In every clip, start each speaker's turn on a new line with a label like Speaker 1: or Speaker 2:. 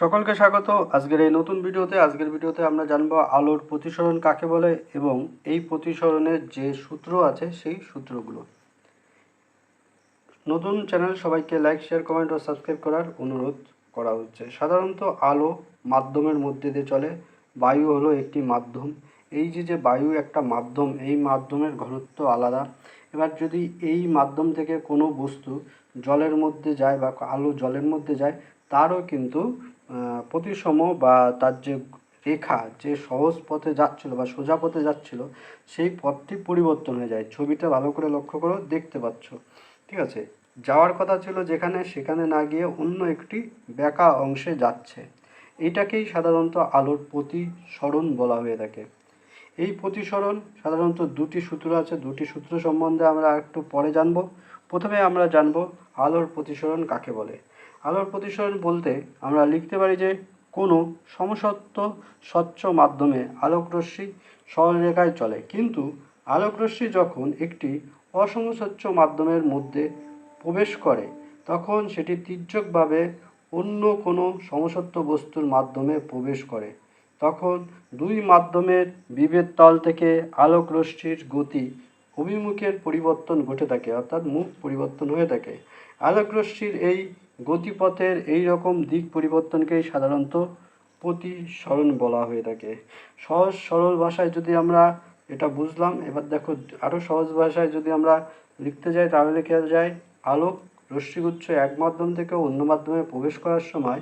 Speaker 1: সকলকে স্বাগত। আজকের এই নতুন ভিডিওতে, আজকের ভিডিওতে আমরা জানব আলোর প্রতিসরণ কাকে বলে এবং এই প্রতিসরণের যে সূত্র আছে, সেই সূত্রগুলো। নতুন চ্যানেল, সবাইকে লাইক শেয়ার কমেন্ট ও সাবস্ক্রাইব করার অনুরোধ করা হচ্ছে। সাধারণত আলো মাধ্যমের মধ্যে দিয়ে চলে। বায়ু হলো একটি মাধ্যম। এই যে যে বায়ু একটা মাধ্যম, এই মাধ্যমের ঘনত্ব আলাদা। এবার যদি এই মাধ্যম থেকে কোনো বস্তু জলের মধ্যে যায় বা আলো জলের মধ্যে যায়, তারও কিন্তু প্রতিসম বা তার যে রেখা, যে সহজ পথে যাচ্ছিল বা সোজা পথে যাচ্ছিল, সেই পথটি পরিবর্তন হয়ে যায়। ছবিটা ভালো করে লক্ষ্য করো, দেখতে পাচ্ছ। ঠিক আছে? যাওয়ার কথা ছিল যেখানে, সেখানে না গিয়ে অন্য একটি বেঁকা অংশে যাচ্ছে। এটাকেই সাধারণত আলোর প্রতিসরণ বলা হয়ে থাকে। এই প্রতিসরণ, সাধারণত দুটি সূত্র আছে। দুটি সূত্র সম্বন্ধে আমরা একটু পরে জানব। প্রথমে আমরা জানব আলোর প্রতিসরণ কাকে বলে। আলোর প্রতিসরণ বলতে আমরা লিখতে পারি যে কোনো সমসত্ব স্বচ্ছ মাধ্যমে আলোকরশ্মি সরলরেখায় চলে। কিন্তু আলোকরশ্মি যখন একটি অসমস্বচ্ছ মাধ্যমের মধ্যে প্রবেশ করে, তখন সেটি তির্যকভাবে অন্য কোনো সমসত্ব বস্তুর মাধ্যমে প্রবেশ করে। তখন দুই মাধ্যমের বিভেদ তল থেকে আলোক রশ্মির গতি অভিমুখের পরিবর্তন ঘটে থাকে, অর্থাৎ মুখ পরিবর্তন হয়ে থাকে। আলোক রশ্মির এই গতিপথের এই রকম দিক পরিবর্তনকেই সাধারণত প্রতিসরণ বলা হয়ে থাকে। সহজ সরল ভাষায় যদি আমরা এটা বুঝলাম, এবার দেখো আরও সহজ ভাষায় যদি আমরা লিখতে যাই, তাহলে লেখা যায়? আলোক, রশ্মিগুচ্ছ এক মাধ্যম থেকে অন্য মাধ্যমে প্রবেশ করার সময়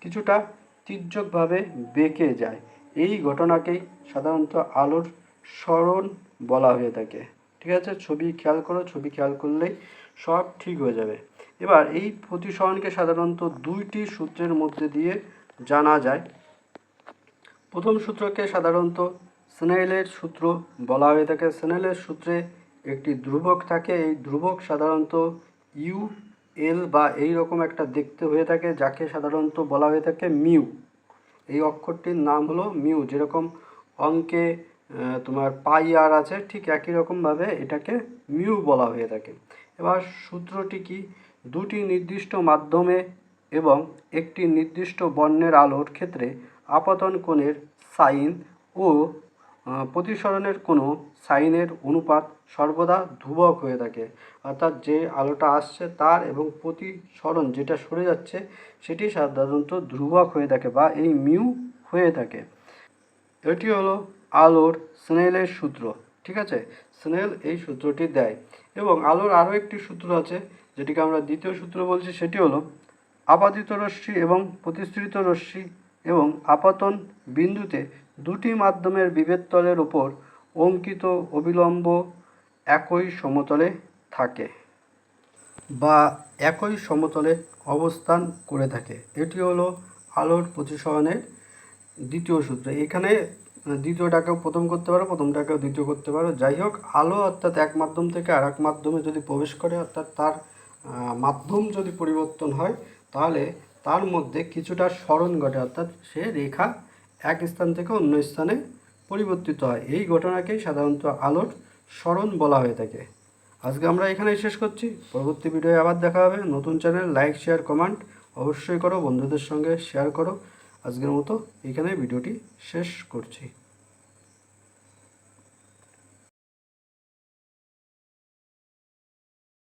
Speaker 1: কিছুটা তির্যকভাবে বেঁকে যায়। এই ঘটনাকেই সাধারণত আলোর স্মরণ বলা হয়ে থাকে। ঠিক আছে? ছবি খেয়াল করো, ছবি খেয়াল করলেই সব ঠিক হয়ে যাবে। এবার এই প্রতিসরণকে সাধারণত দুইটি সূত্রের মধ্যে দিয়ে জানা যায়। প্রথম সূত্রকে সাধারণত স্নেলের সূত্র বলা হয়ে থাকে। স্নেলের সূত্রে একটি ধ্রুবক থাকে। এই ধ্রুবক সাধারণত ইউ, এল বা এই রকম একটা দেখতে হয়ে থাকে, যাকে সাধারণত বলা হয়ে থাকে মিউ। এই অক্ষরটির নাম হলো মিউ। যেরকম অঙ্কে তোমার পাই আর আছে, ঠিক একই রকমভাবে এটাকে মিউ বলা হয়ে থাকে। এবার সূত্রটি কি? দুটি নির্দিষ্ট মাধ্যমে এবং একটি নির্দিষ্ট বর্ণের আলোর ক্ষেত্রে আপতন কোণের সাইন ও প্রতিসরণের কোনো সাইনের অনুপাত সর্বদা ধ্রুবক হয়ে থাকে। অর্থাৎ যে আলোটা আসছে তার এবং প্রতিসরণ যেটা সরে যাচ্ছে সেটি সাধারণত ধ্রুবক হয়ে থাকে বা এই মিউ হয়ে থাকে। এটি হলো আলোর স্নেলের সূত্র। ঠিক আছে? স্নেল এই সূত্রটি দেয় এবং আলোর আরও একটি সূত্র আছে, যেটিকে আমরা দ্বিতীয় সূত্র বলছি, সেটি হলো আপাদিত রশ্মি এবং প্রতিসৃত রশ্মি এবং আপাতন বিন্দুতে দুটি মাধ্যমের বিভেদ তলের ওপর অঙ্কিত অবিলম্ব একই সমতলে থাকে বা একই সমতলে অবস্থান করে থাকে। এটি হলো আলোর প্রতিসরণের দ্বিতীয় সূত্র। এখানে আহ, দ্বিতীয়টাকেও প্রথম করতে পারো প্রথম টাকাও দ্বিতীয় করতে পারো। যাই হোক আলো অর্থাৎ এক মাধ্যম থেকে আর এক মাধ্যমে যদি প্রবেশ করে অর্থাৎ তার মাধ্যম যদি পরিবর্তন হয় তাহলে তার মধ্যে কিছুটা স্মরণ ঘটে অর্থাৎ সে রেখা এক স্থান থেকে অন্য স্থানে পরিবর্তিত হয়। এই ঘটনাকেই সাধারণত আলোর স্মরণ বলা হয়ে থাকে। আজকে আমরা এখানেই শেষ করছি। পরবর্তী ভিডিওয়ে আবার দেখা হবে। নতুন চ্যানেল লাইক শেয়ার কমেন্ট অবশ্যই করো বন্ধুদের সঙ্গে শেয়ার করো। আজকের মতো এখানে ভিডিওটি শেষ করছি।